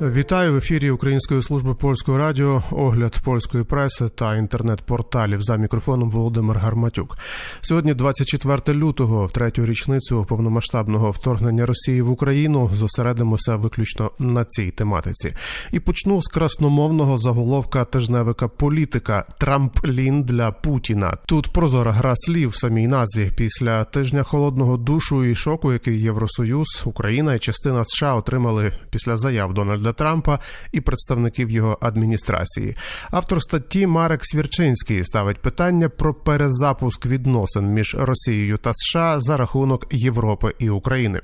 Вітаю в ефірі Української служби польського радіо, огляд польської преси та інтернет-порталів за мікрофоном Володимир Гарматюк. Сьогодні, 24 лютого, в третю річницю повномасштабного вторгнення Росії в Україну, зосередимося виключно на цій тематиці. І почну з красномовного заголовка тижневика політика Трамплін для Путіна. Тут прозора гра слів в самій назві після тижня холодного душу і шоку, який Євросоюз, Україна і частина США отримали після заяв Дональда. Дональда Трампа і представників його адміністрації. Автор статті Марек Свірчинський ставить питання про перезапуск відносин між Росією та США за рахунок Європи і України.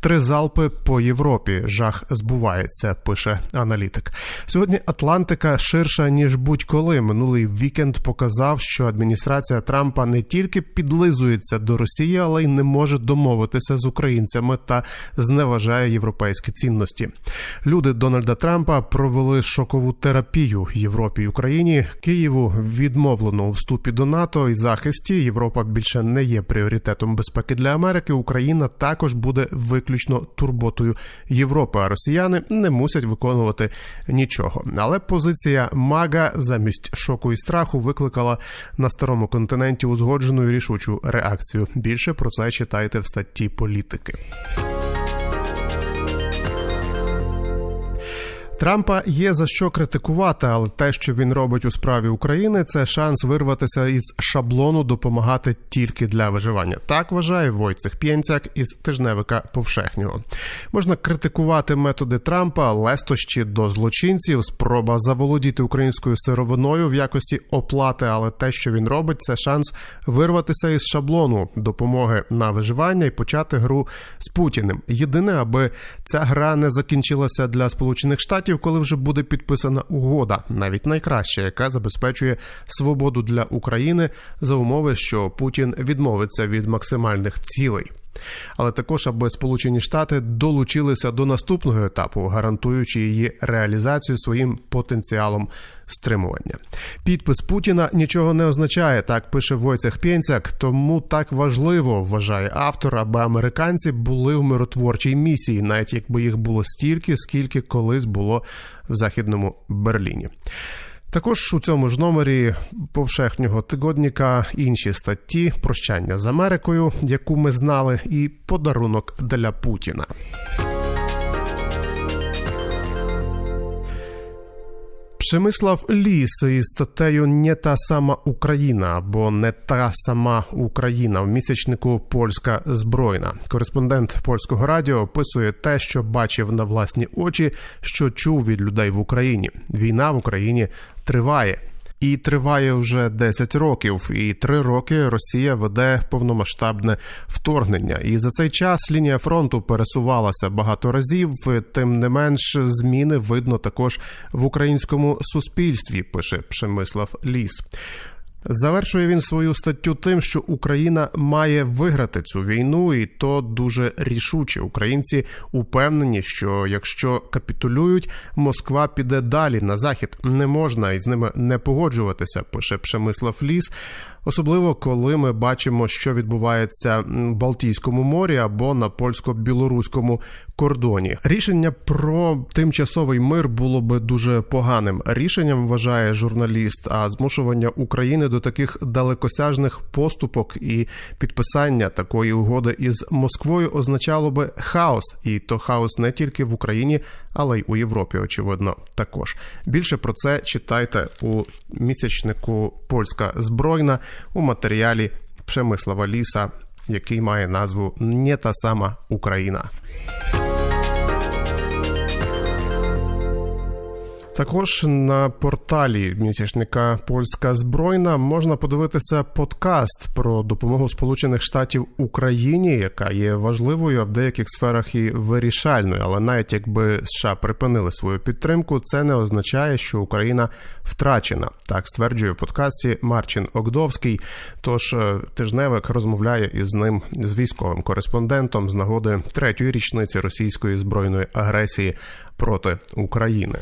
Три залпи по Європі. Жах збувається, пише аналітик. Сьогодні Атлантика ширша ніж будь-коли. Минулий вікенд показав, що адміністрація Трампа не тільки підлизується до Росії, але й не може домовитися з українцями та зневажає європейські цінності. Люди Дональда Трампа провели шокову терапію Європі і Україні. Києву відмовлено у вступі до НАТО і захисті. Європа більше не є пріоритетом безпеки для Америки. Україна також буде виключно турботою Європи. А росіяни не мусять виконувати нічого. Але позиція Мага замість шоку і страху викликала на старому континенті узгоджену і рішучу реакцію. Більше про це читайте в статті політики. Трампа є за що критикувати, але те, що він робить у справі України, це шанс вирватися із шаблону допомагати тільки для виживання. Так вважає Войцех П'єнцяк із тижневика Повшехнього. Можна критикувати методи Трампа, лестощі до злочинців, спроба заволодіти українською сировиною в якості оплати, але те, що він робить, це шанс вирватися із шаблону допомоги на виживання і почати гру з Путіним. Єдине, аби ця гра не закінчилася для Сполучених Штатів коли вже буде підписана угода, навіть найкраща, яка забезпечує свободу для України за умови, що Путін відмовиться від максимальних цілей. Але також, аби Сполучені Штати долучилися до наступного етапу, гарантуючи її реалізацію своїм потенціалом стримування. Підпис Путіна нічого не означає, так пише Войцех Пєнцяк, тому так важливо вважає автор, аби американці були в миротворчій місії, навіть якби їх було стільки, скільки колись було в західному Берліні. Також у цьому ж номері повшехнього тигодніка інші статті прощання з Америкою, яку ми знали, і подарунок для Путіна. Przemyslaw Ліс із статтею «Не та сама Україна або не та сама Україна в місячнику Польська збройна. Кореспондент польського радіо описує те, що бачив на власні очі, що чув від людей в Україні. Війна в Україні триває і триває вже 10 років. І три роки Росія веде повномасштабне вторгнення. І за цей час лінія фронту пересувалася багато разів. Тим не менш, зміни видно також в українському суспільстві. Пише Пшемислав Ліс. Завершує він свою статтю тим, що Україна має виграти цю війну, і то дуже рішуче. Українці упевнені, що якщо капітулюють, Москва піде далі на захід. Не можна із ними не погоджуватися. Пише Пшемислав Ліс особливо коли ми бачимо, що відбувається в Балтійському морі або на польсько-білоруському кордоні. Рішення про тимчасовий мир було би дуже поганим рішенням. Вважає журналіст. А змушування України до таких далекосяжних поступок і підписання такої угоди із Москвою означало би хаос, і то хаос не тільки в Україні, але й у Європі. Очевидно, також більше про це читайте у місячнику Польська збройна у матеріалі Пшемислава Ліса, який має назву «Не та сама Україна. Також на порталі місячника Польська збройна можна подивитися подкаст про допомогу Сполучених Штатів Україні, яка є важливою а в деяких сферах і вирішальною. Але навіть якби США припинили свою підтримку, це не означає, що Україна втрачена. Так стверджує в подкасті Марчин Огдовський. Тож е, тижневик розмовляє із ним з військовим кореспондентом з нагоди третьої річниці російської збройної агресії проти України.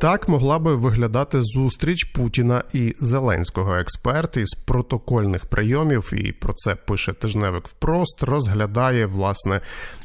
Так могла би виглядати зустріч Путіна і Зеленського. Експерт із протокольних прийомів, і про це пише тижневик впрост, розглядає власне,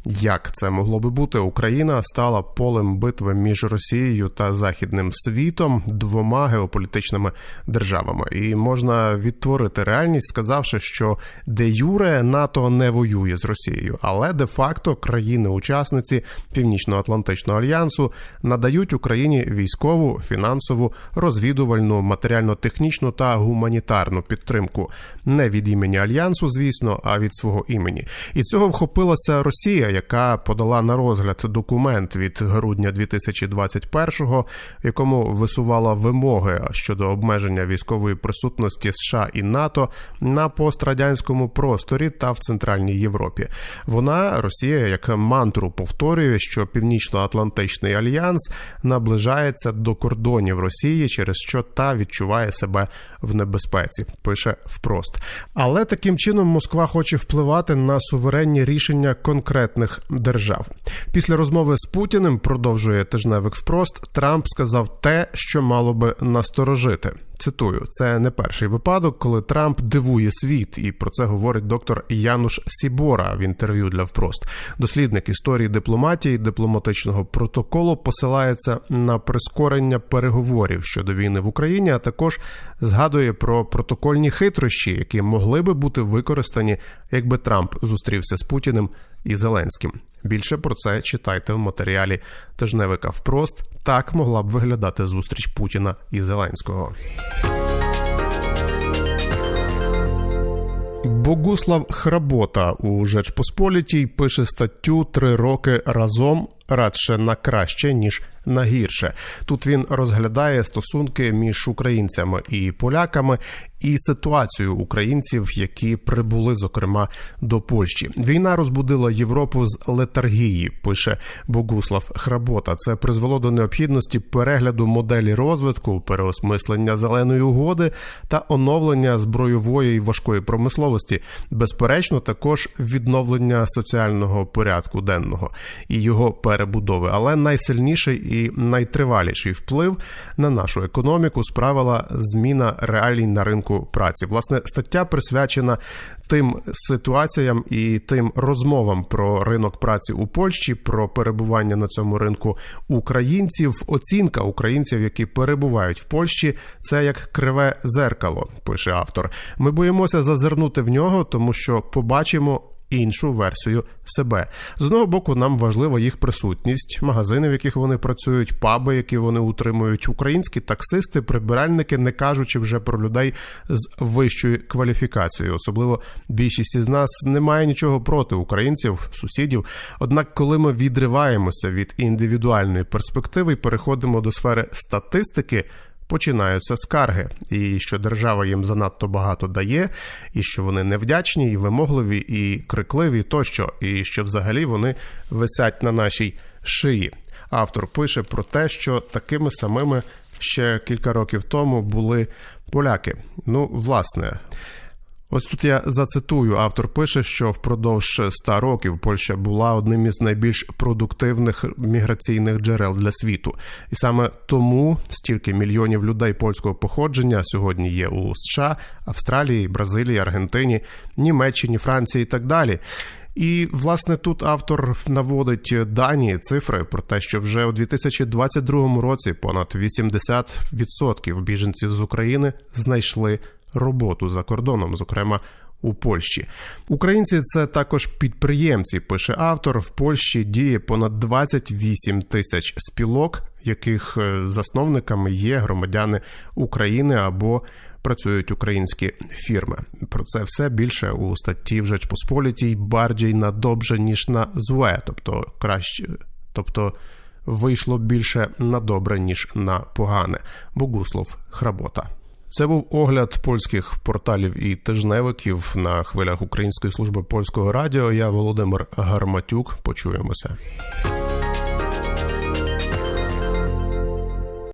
як це могло би бути. Україна стала полем битви між Росією та Західним світом двома геополітичними державами. І можна відтворити реальність, сказавши, що де юре НАТО не воює з Росією, але де факто країни-учасниці Північно-Атлантичного альянсу надають Україні військову військову, фінансову, розвідувальну, матеріально-технічну та гуманітарну підтримку не від імені альянсу, звісно, а від свого імені. І цього вхопилася Росія, яка подала на розгляд документ від грудня 2021-го, в якому висувала вимоги щодо обмеження військової присутності США і НАТО на пострадянському просторі та в Центральній Європі. Вона Росія як мантру повторює, що Північно-Атлантичний альянс наближається до кордонів Росії, через що та відчуває себе в небезпеці. Пише впрост. Але таким чином Москва хоче впливати на суверенні рішення конкретних держав. Після розмови з Путіним продовжує тижневик впрост. Трамп сказав те, що мало би насторожити. Цитую, це не перший випадок, коли Трамп дивує світ, і про це говорить доктор Януш Сібора в інтерв'ю для впрост. Дослідник історії дипломатії дипломатичного протоколу посилається на прискорення переговорів щодо війни в Україні, а також згадує про протокольні хитрощі, які могли би бути використані, якби Трамп зустрівся з Путіним і Зеленським. Більше про це читайте в матеріалі тижневика впрост. Так могла б виглядати зустріч Путіна і Зеленського. Богуслав Хработа у Жечпосполітій пише статтю Три роки разом радше на краще ніж на гірше. Тут він розглядає стосунки між українцями і поляками і ситуацію українців, які прибули зокрема до Польщі. Війна розбудила Європу з летаргії. Пише Богуслав Хработа. Це призвело до необхідності перегляду моделі розвитку, переосмислення зеленої угоди та оновлення збройової і важкої промисловості. Безперечно, також відновлення соціального порядку денного і його перебудови, але найсильніший і найтриваліший вплив на нашу економіку справила зміна реалій на ринку праці. Власне, стаття присвячена тим ситуаціям і тим розмовам про ринок праці у Польщі, про перебування на цьому ринку українців. Оцінка українців, які перебувають в Польщі, це як криве зеркало, пише автор. Ми боїмося зазирнути в нього, тому що побачимо іншу версію себе. З одного боку, нам важлива їх присутність, магазини, в яких вони працюють, паби, які вони утримують, українські таксисти, прибиральники, не кажучи вже про людей з вищою кваліфікацією. Особливо більшість із нас не має нічого проти українців, сусідів. Однак, коли ми відриваємося від індивідуальної перспективи і переходимо до сфери статистики починаються скарги, і що держава їм занадто багато дає, і що вони невдячні, і вимогливі, і крикливі тощо, і що взагалі вони висять на нашій шиї. Автор пише про те, що такими самими ще кілька років тому були поляки. Ну, власне. Ось тут я зацитую. Автор пише, що впродовж ста років Польща була одним із найбільш продуктивних міграційних джерел для світу, і саме тому стільки мільйонів людей польського походження сьогодні є у США, Австралії, Бразилії, Аргентині, Німеччині, Франції і так далі. І власне тут автор наводить дані цифри про те, що вже у 2022 році понад 80% біженців з України знайшли роботу за кордоном, зокрема. У Польщі українці це також підприємці. Пише автор. В Польщі діє понад 28 тисяч спілок, яких е, засновниками є громадяни України або працюють українські фірми. Про це все більше у статті в Жечпосполітій барджій на добре ніж на зле, тобто краще, тобто вийшло більше на добре ніж на погане. Богуслов Хработа. Це був огляд польських порталів і тижневиків на хвилях Української служби польського радіо. Я Володимир Гарматюк. Почуємося.